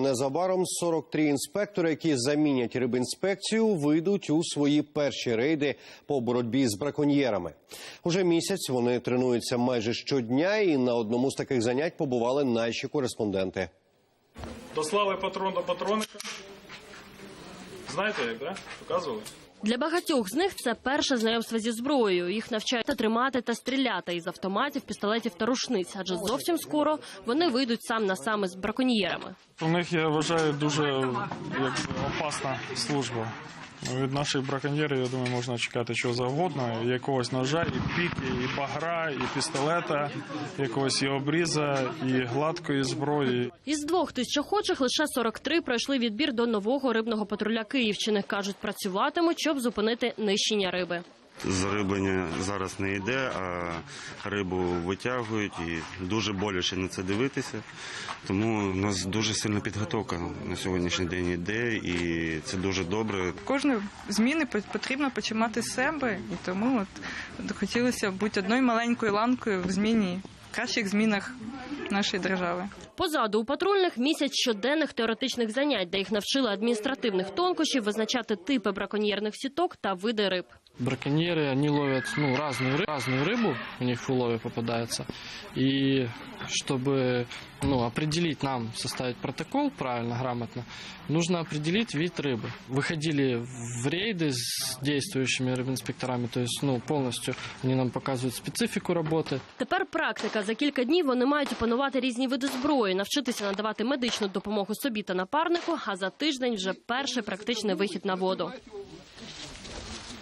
Незабаром 43 інспектори, які замінять рибінспекцію, вийдуть у свої перші рейди по боротьбі з браконьєрами. Уже місяць вони тренуються майже щодня, і на одному з таких занять побували наші кореспонденти. До слави патрон до патроника. Знаєте як, да? Показували? Для багатьох з них це перше знайомство зі зброєю. Їх навчають тримати та стріляти із автоматів, пістолетів та рушниць, адже зовсім скоро вони вийдуть сам на сам із браконьєрами. У них, я вважаю, дуже як, опасна служба. Від наших браконьєрів, я думаю, можна чекати чого завгодно. Якогось ножа, і піки, і багра, і пістолета, якогось і обріза, і гладкої зброї. Із двох тисяч охочих лише 43 пройшли відбір до нового рибного патруля Київщини. кажуть, працюватимуть, щоб зупинити нищення риби. Зариблення зараз не йде, а рибу витягують і дуже боляче на це дивитися. Тому у нас дуже сильна підготовка на сьогоднішній день йде, і це дуже добре. Кожної зміни потрібно починати з себе, і тому от хотілося бути одною маленькою ланкою в зміні, кращих змінах нашої держави. Позаду у патрульних місяць щоденних теоретичних занять, де їх навчили адміністративних тонкощів, визначати типи браконьєрних сіток та види риб. Браконьеры, они ловят ну, разную, ры- разную рыбу, у них в улове попадается. И чтобы ну, определить нам, составить протокол правильно, грамотно, нужно определить вид рыбы. Выходили в рейды с действующими рыбинспекторами, то есть ну, полностью они нам показывают специфику работы, Тепер практика. За кілька днів вони мають опанувати різні види зброї, навчитися надавати медичну допомогу собі та напарнику. А за тиждень вже перший практичний вихід на воду.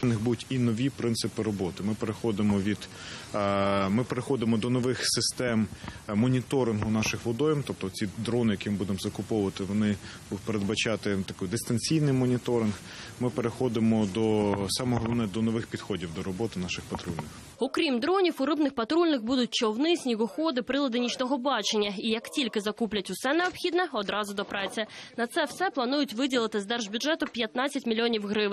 У них будуть і нові принципи роботи. Ми переходимо від е, ми переходимо до нових систем е, моніторингу наших водойм. Тобто ці дрони, які ми будемо закуповувати, вони будуть передбачати такий дистанційний моніторинг. Ми переходимо до саме головне до нових підходів до роботи наших патрульних. Окрім дронів, у рибних патрульних будуть човни, снігоходи, прилади нічного бачення. І як тільки закуплять усе необхідне, одразу до праці. На це все планують виділити з держбюджету 15 мільйонів гривень.